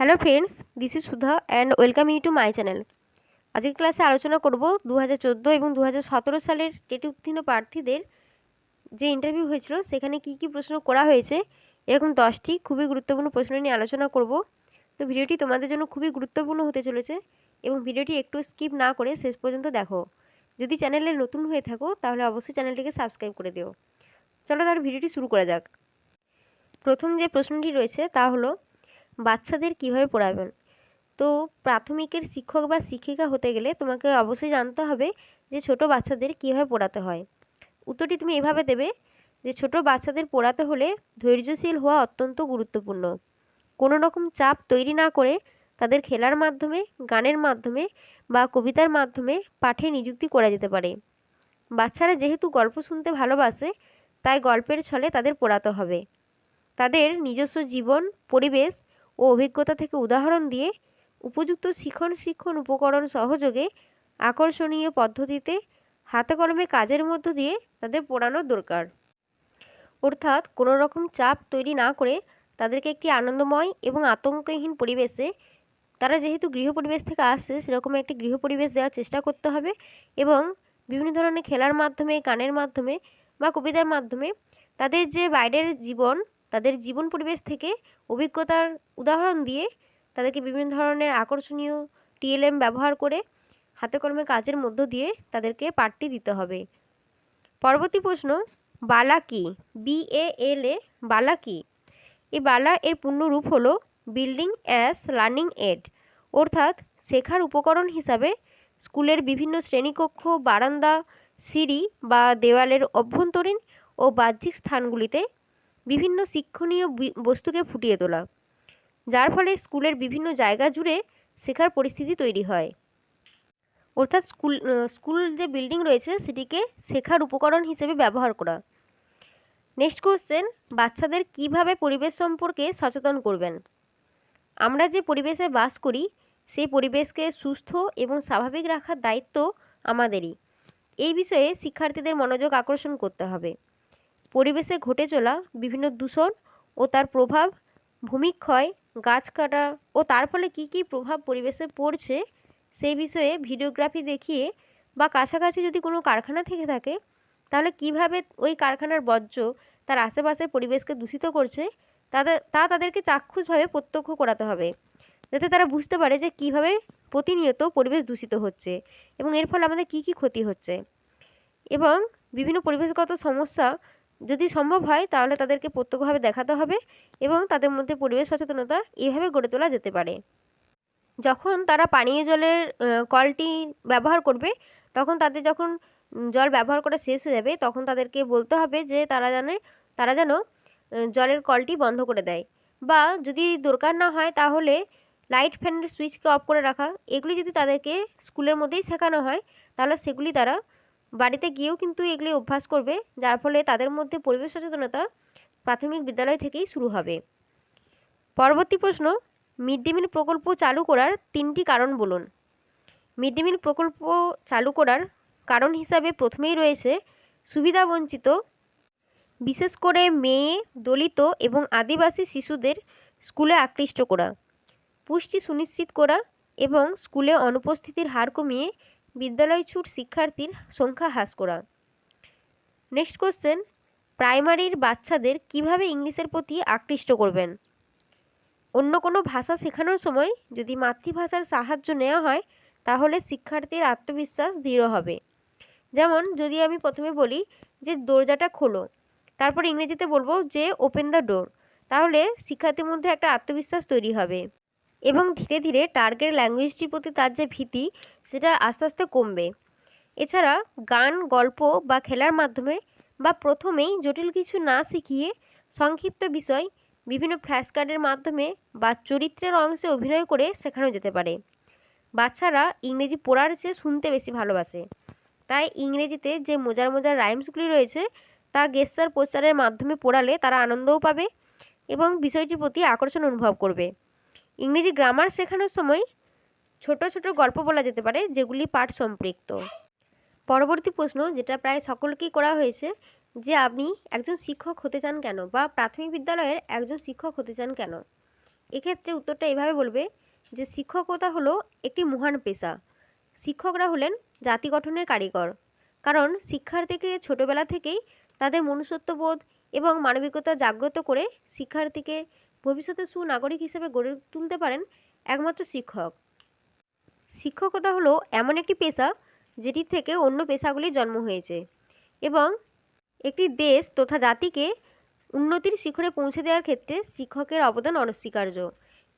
Hello friends this is Sudha and welcome you to my channel আজকের ক্লাসে আলোচনা করব দু হাজার চোদ্দ এবং দু হাজার সতেরো সালের টেট উত্তীর্ণ প্রার্থীদের যে ইন্টারভিউ হয়েছিল, সেখানে কি কি প্রশ্ন করা হয়েছে, এরকম দশটি খুবই গুরুত্বপূর্ণ প্রশ্ন নিয়ে আলোচনা করব। তো ভিডিওটি তোমাদের জন্য খুবই গুরুত্বপূর্ণ হতে চলেছে এবং ভিডিওটি একটু স্কিপ না করে শেষ পর্যন্ত দেখো। যদি চ্যানেলে নতুন হয়ে থাকো, তাহলে অবশ্যই চ্যানেলটিকে সাবস্ক্রাইব করে দিও। চলো তাহলে ভিডিওটি শুরু করা যাক। প্রথম যে প্রশ্নটি রয়েছে, তা হলো বাচ্চাদের কীভাবে পড়াবেন? তো প্রাথমিকের শিক্ষক বা শিক্ষিকা হতে গেলে তোমাকে অবশ্যই জানতে হবে যে ছোট বাচ্চাদের কীভাবে পড়াতে হয়। উত্তরটি তুমি এভাবে দেবে যে ছোট বাচ্চাদের পড়াতে হলে ধৈর্যশীল হওয়া অত্যন্ত গুরুত্বপূর্ণ। কোনো রকম চাপ তৈরি না করে তাদের খেলার মাধ্যমে, গানের মাধ্যমে বা কবিতার মাধ্যমে পাঠে নিযুক্তি করা যেতে পারে। বাচ্চারা যেহেতু গল্প শুনতে ভালোবাসে, তাই গল্পের ছলে তাদের পড়াতে হবে। তাদের নিজস্ব জীবন, পরিবেশ ও অভিজ্ঞতা থেকে উদাহরণ দিয়ে উপযুক্ত শিখন শিক্ষণ উপকরণ সহযোগে আকর্ষণীয় পদ্ধতিতে হাতে কলমে কাজের মধ্য দিয়ে তাদের পড়ানোর দরকার। অর্থাৎ কোনো রকম চাপ তৈরি না করে তাদেরকে একটি আনন্দময় এবং আতঙ্কহীন পরিবেশে তারা যেহেতু গৃহ পরিবেশ থেকে আসছে, সেরকম একটি গৃহ পরিবেশ দেওয়ার চেষ্টা করতে হবে এবং বিভিন্ন ধরনের খেলার মাধ্যমে, গানের মাধ্যমে বা কবিতার মাধ্যমে তাদের যে বাইরের জীবন তাদের জীবন পরিবেশ থেকে অভিজ্ঞতার উদাহরণ দিয়ে তাদেরকে বিভিন্ন ধরনের আকর্ষণীয় টিএলএম ব্যবহার করে হাতে কলমে কাজের মধ্য দিয়ে তাদেরকে পাঠটি দিতে হবে। পরবর্তী প্রশ্ন, বালা কি? বি এ এল এ বালা কি? এই বালা এর পূর্ণ রূপ হলো বিল্ডিং অ্যাস লার্নিং এড অর্থাৎ শেখার উপকরণ হিসাবে স্কুলের বিভিন্ন শ্রেণীকক্ষ, বারান্দা, সিঁড়ি বা দেওয়ালের অভ্যন্তরীণ ও বাহ্যিক স্থানগুলিতে বিভিন্ন শিক্ষণীয় বস্তুকে ফুটিয়ে তোলা, যার ফলে স্কুলের বিভিন্ন জায়গা জুড়ে শেখার পরিস্থিতি তৈরি হয়। অর্থাৎ স্কুল স্কুল যে বিল্ডিং রয়েছে, সেটিকে শেখার উপকরণ হিসেবে ব্যবহার করা। নেক্সট কোশ্চেন বাচ্চাদের কীভাবে পরিবেশ সম্পর্কে সচেতন করবেন? আমরা যে পরিবেশে বাস করি, সেই পরিবেশকে সুস্থ এবং স্বাভাবিক রাখার দায়িত্ব আমাদেরই। এই বিষয়ে শিক্ষার্থীদের মনোযোগ আকর্ষণ করতে হবে। পরিবেশে ঘটে চলা বিভিন্ন দূষণ ও তার প্রভাব, ভূমিক্ষয়, গাছ কাটা ও তার ফলে কী কী প্রভাব পরিবেশে পড়ছে সেই বিষয়ে ভিডিওগ্রাফি দেখিয়ে বা কাছাকাছি যদি কোনো কারখানা থেকে থাকে, তাহলে কীভাবে ওই কারখানার বর্জ্য তার আশেপাশের পরিবেশকে দূষিত করছে, তাদের, তা তাদেরকে চাক্ষুষভাবে প্রত্যক্ষ করাতে হবে, যাতে তারা বুঝতে পারে যে কীভাবে প্রতিনিয়ত পরিবেশ দূষিত হচ্ছে এবং এর ফলে আমাদের কী কী ক্ষতি হচ্ছে। এবং বিভিন্ন পরিবেশগত সমস্যা যদি সম্ভব হয়, তাহলে তাদেরকে প্রত্যক্ষভাবে দেখাতে হবে এবং তাদের মধ্যে পরিবেশ সচেতনতা এভাবে গড়ে তোলা যেতে পারে। যখন তারা পানীয় জলের কলটি ব্যবহার করবে, তখন তাদের যখন জল ব্যবহার করা শেষ হয়ে যাবে, তখন তাদেরকে বলতে হবে যে তারা জানে, তারা যেন জলের কলটি বন্ধ করে দেয়। বা যদি দরকার না হয়, তাহলে লাইট ফ্যানের সুইচকে অফ করে রাখা, এগুলি যদি তাদেরকে স্কুলের মধ্যেই শেখানো হয়, তাহলে সেগুলি তারা বাড়িতে গিয়েও কিন্তু এগুলি অভ্যাস করবে, যার ফলে তাদের মধ্যে পরিবেশ সচেতনতা প্রাথমিক বিদ্যালয় থেকেই শুরু হবে। পরবর্তী প্রশ্ন, মিড ডে মিল প্রকল্প চালু করার তিনটি কারণ বলুন। মিড ডে মিল প্রকল্প চালু করার কারণ হিসাবে প্রথমেই রয়েছে সুবিধাবঞ্চিত বিশেষ করে মেয়ে, দলিত এবং আদিবাসী শিশুদের স্কুলে আকৃষ্ট করা, পুষ্টি সুনিশ্চিত করা এবং স্কুলে অনুপস্থিতির হার কমিয়ে বিদ্যালয় ছুট শিক্ষার্থীর সংখ্যা হ্রাস করা। নেক্সট কোশ্চেন প্রাইমারির বাচ্চাদের কীভাবে ইংলিশের প্রতি আকৃষ্ট করবেন? অন্য কোনো ভাষা শেখানোর সময় যদি মাতৃভাষার সাহায্য নেওয়া হয়, তাহলে শিক্ষার্থীর আত্মবিশ্বাস দৃঢ় হবে। যেমন, যদি আমি প্রথমে বলি যে দরজাটা খোলো, তারপর ইংরেজিতে বলব যে ওপেন দ্য ডোর তাহলে শিক্ষার্থীর মধ্যে একটা আত্মবিশ্বাস তৈরি হবে। এবং ধীরে ধীরে টার্গেট ল্যাঙ্গুয়েজটির প্রতি তার যে ভীতি, সেটা আস্তে আস্তে কমবে। এছাড়া গান, গল্প বা খেলার মাধ্যমে বা প্রথমেই জটিল কিছু না শিখিয়ে সংক্ষিপ্ত বিষয় বিভিন্ন ফ্ল্যাশ কার্ডের মাধ্যমে বা চরিত্রের অংশে অভিনয় করে শেখানো যেতে পারে। বাচ্চারা ইংরেজি পড়ার চেয়ে শুনতে বেশি ভালোবাসে। তাই ইংরেজিতে যে মজার মজার রাইমসগুলি রয়েছে, তা গেস্টার পোস্টারের মাধ্যমে পড়ালে তারা আনন্দও পাবে এবং বিষয়টির প্রতি আকর্ষণ অনুভব করবে। ইংরেজি গ্রামার শেখানোর সময় ছোট ছোট গল্প বলা যেতে পারে, যেগুলি পাঠ সম্পৃক্ত। পরবর্তী প্রশ্ন, যেটা প্রায় সকলকেই করা হয়েছে, যে আপনি একজন শিক্ষক হতে চান কেন বা প্রাথমিক বিদ্যালয়ের একজন শিক্ষক হতে চান কেন? এক্ষেত্রে উত্তরটা এভাবে বলবে যে শিক্ষকতা হলো একটি মহান পেশা। শিক্ষকরা হলেন জাতি গঠনের কারিগর। কারণ শিক্ষার্থীকে ছোটবেলা থেকেই তাদের মনুষ্যত্ববোধ এবং মানবিকতা জাগ্রত করে শিক্ষার্থীকে ভবিষ্যতে সুনাগরিক হিসেবে গড়ে তুলতে পারেন একমাত্র শিক্ষক। শিক্ষকতা হলো এমন একটি পেশা যেটি থেকে অন্য পেশাগুলির জন্ম হয়েছে এবং একটি দেশ তথা জাতিকে উন্নতির শিখরে পৌঁছে দেওয়ার ক্ষেত্রে শিক্ষকের অবদান অনস্বীকার্য।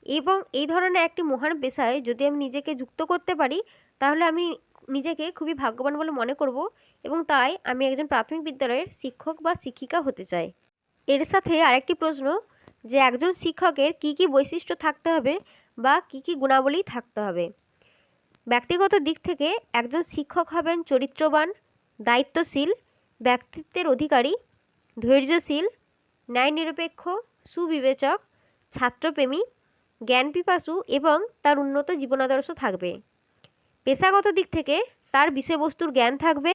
এবং এই ধরনের একটি মহান পেশায় যদি আমি নিজেকে যুক্ত করতে পারি, তাহলে আমি নিজেকে খুবই ভাগ্যবান বলে মনে করব এবং তাই আমি একজন প্রাথমিক বিদ্যালয়ের শিক্ষক বা শিক্ষিকা হতে চাই। এর সাথে আরেকটি প্রশ্ন যে একজন শিক্ষকের কী কী বৈশিষ্ট্য থাকতে হবে বা কী কী গুণাবলী থাকতে হবে। ব্যক্তিগত দিক থেকে একজন শিক্ষক হবেন চরিত্রবান, দায়িত্বশীল, ব্যক্তিত্বের অধিকারী, ধৈর্যশীল ন্যায় নিরপেক্ষ সুবিবেচক, ছাত্রপ্রেমী, জ্ঞানপিপাসু এবং তার উন্নত জীবনাদর্শ থাকবে। পেশাগত দিক থেকে তার বিষয়বস্তুর জ্ঞান থাকবে।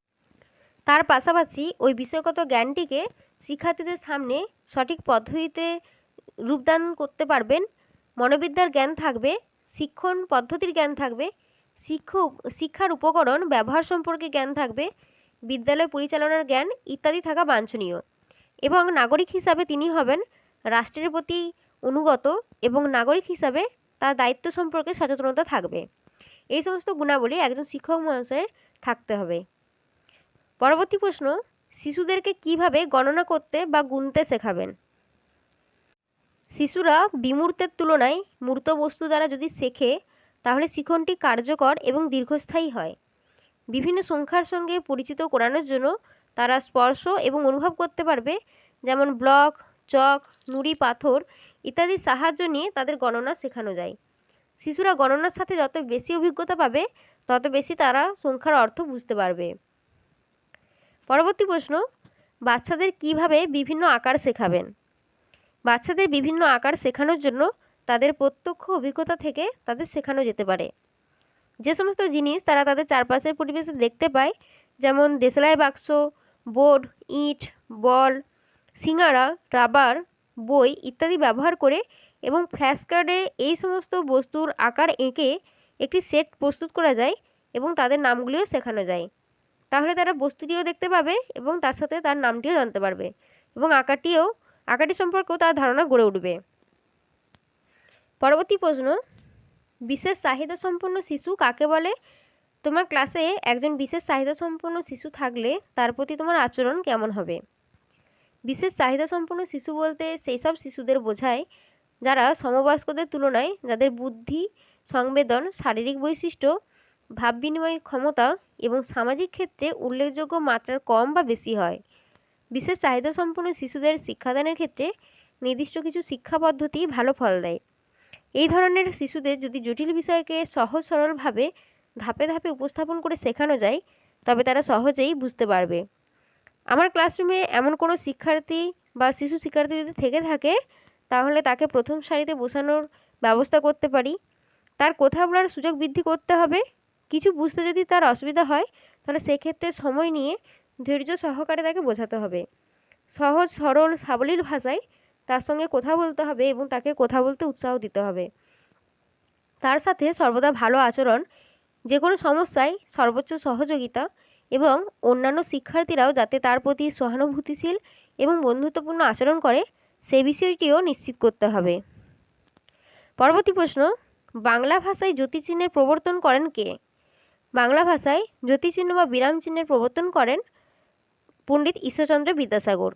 তার পাশাপাশি ওই বিষয়গত জ্ঞানটিকে শিক্ষার্থীদের সামনে সঠিক পদ্ধতিতে রূপদান করতে পারবেন। মনোবিদ্যার জ্ঞান থাকবে, শিক্ষণ পদ্ধতির জ্ঞান থাকবে শিক্ষ শিক্ষার উপকরণ, ব্যবহার সম্পর্কে জ্ঞান থাকবে, বিদ্যালয় পরিচালনার জ্ঞান ইত্যাদি থাকা বাঞ্ছনীয়। এবং নাগরিক হিসাবে তিনি হবেন রাষ্ট্রের প্রতি অনুগত এবং নাগরিক হিসাবে তার দায়িত্ব সম্পর্কে সচেতনতা থাকবে। এই সমস্ত গুণাবলী একজন শিক্ষক মহাশয়ের থাকতে হবে। পরবর্তী প্রশ্ন, শিশুদেরকে কীভাবে গণনা করতে বা গুনতে শেখাবেন? শিশুরা বিমূর্তের তুলনায় মূর্ত বস্তু দ্বারা যদি শেখে, তাহলে শিখনটি কার্যকর এবং দীর্ঘস্থায়ী হয়। বিভিন্ন সংখ্যার সঙ্গে পরিচিত করানোর জন্য তারা স্পর্শ এবং অনুভব করতে পারবে, যেমন ব্লক, চক, নুড়ি, পাথর ইত্যাদির সাহায্য নিয়ে তাদের গণনা শেখানো যায়। শিশুরা গণনার সাথে যত বেশি অভিজ্ঞতা পাবে, তত বেশি তারা সংখ্যার অর্থ বুঝতে পারবে। পরবর্তী প্রশ্ন, বাচ্চাদের কীভাবে বিভিন্ন আকার শেখাবেন? বাচ্চাদের বিভিন্ন আকার শেখানোর জন্য তাদের প্রত্যক্ষ অভিজ্ঞতা থেকে তাদের শেখানো যেতে পারে। যে সমস্ত জিনিস তারা তাদের চারপাশের পরিবেশে দেখতে পায়, যেমন দেশলাই বাক্স, বোর্ড, ইট, বল, সিঙ্গারা, রাবার, বই ইত্যাদি ব্যবহার করে এবং ফ্ল্যাশ কার্ডে এই সমস্ত বস্তুর আকার এঁকে একটি সেট প্রস্তুত করা যায় এবং তাদের নামগুলিও শেখানো যায়। তাহলে তারা বস্তুটিও দেখতে পাবে এবং তার সাথে তার নামটিও জানতে পারবে এবং আঁকাটিও আঁকাটি সম্পর্কেও তার ধারণা গড়ে উঠবে। পরবর্তী প্রশ্ন, বিশেষ চাহিদা সম্পন্ন শিশু কাকে বলে? তোমার ক্লাসে একজন বিশেষ চাহিদা সম্পন্ন শিশু থাকলে তার প্রতি তোমার আচরণ কেমন হবে? বিশেষ চাহিদা সম্পন্ন শিশু বলতে সেই সব শিশুদের বোঝায় যারা সমবয়স্কদের তুলনায় যাদের বুদ্ধি, সংবেদন, শারীরিক বৈশিষ্ট্য ভাব বিনিময় ক্ষমতা এবং সামাজিক ক্ষেত্রে উল্লেখযোগ্য মাত্রার কম বা বেশি হয়। বিশেষ চাহিদা সম্পন্ন শিশুদের শিক্ষাদানের ক্ষেত্রে নির্দিষ্ট কিছু শিক্ষা পদ্ধতি ভালো ফল দেয়। এই ধরনের শিশুদের যদি জটিল বিষয়কে সহজ সরলভাবে ধাপে ধাপে উপস্থাপন করে শেখানো যায়, তবে তারা সহজেই বুঝতে পারবে। আমার ক্লাসরুমে এমন কোনো শিক্ষার্থী বা শিশু শিক্ষার্থী যদি থেকে থাকে, তাহলে তাকে প্রথম সারিতে বসানোর ব্যবস্থা করতে পারি। তার কথা বলার সুযোগ বৃদ্ধি করতে হবে। কিছু বুঝতে যদি তার অসুবিধা হয়, তাহলে সেক্ষেত্রে সময় নিয়ে ধৈর্য সহকারে তাকে বোঝাতে হবে। সহজ, সরল, সাবলীল ভাষায় তার সঙ্গে কথা বলতে হবে এবং তাকে কথা বলতে উৎসাহ দিতে হবে। তার সাথে সর্বদা ভালো আচরণ যে কোনো সমস্যায় সর্বোচ্চ সহযোগিতা এবং অন্যান্য শিক্ষার্থীরাও যাতে তার প্রতি সহানুভূতিশীল এবং বন্ধুত্বপূর্ণ আচরণ করে সেই বিষয়টিও নিশ্চিত করতে হবে। পরবর্তী প্রশ্ন, বাংলা ভাষায় জ্যোতিচিহ্নের প্রবর্তন করেন কে? বাংলা ভাষায় জ্যোতিচিহ্ন বা বিরাম চিহ্নের প্রবর্তন করেন পণ্ডিত ঈশ্বরচন্দ্র বিদ্যাসাগর।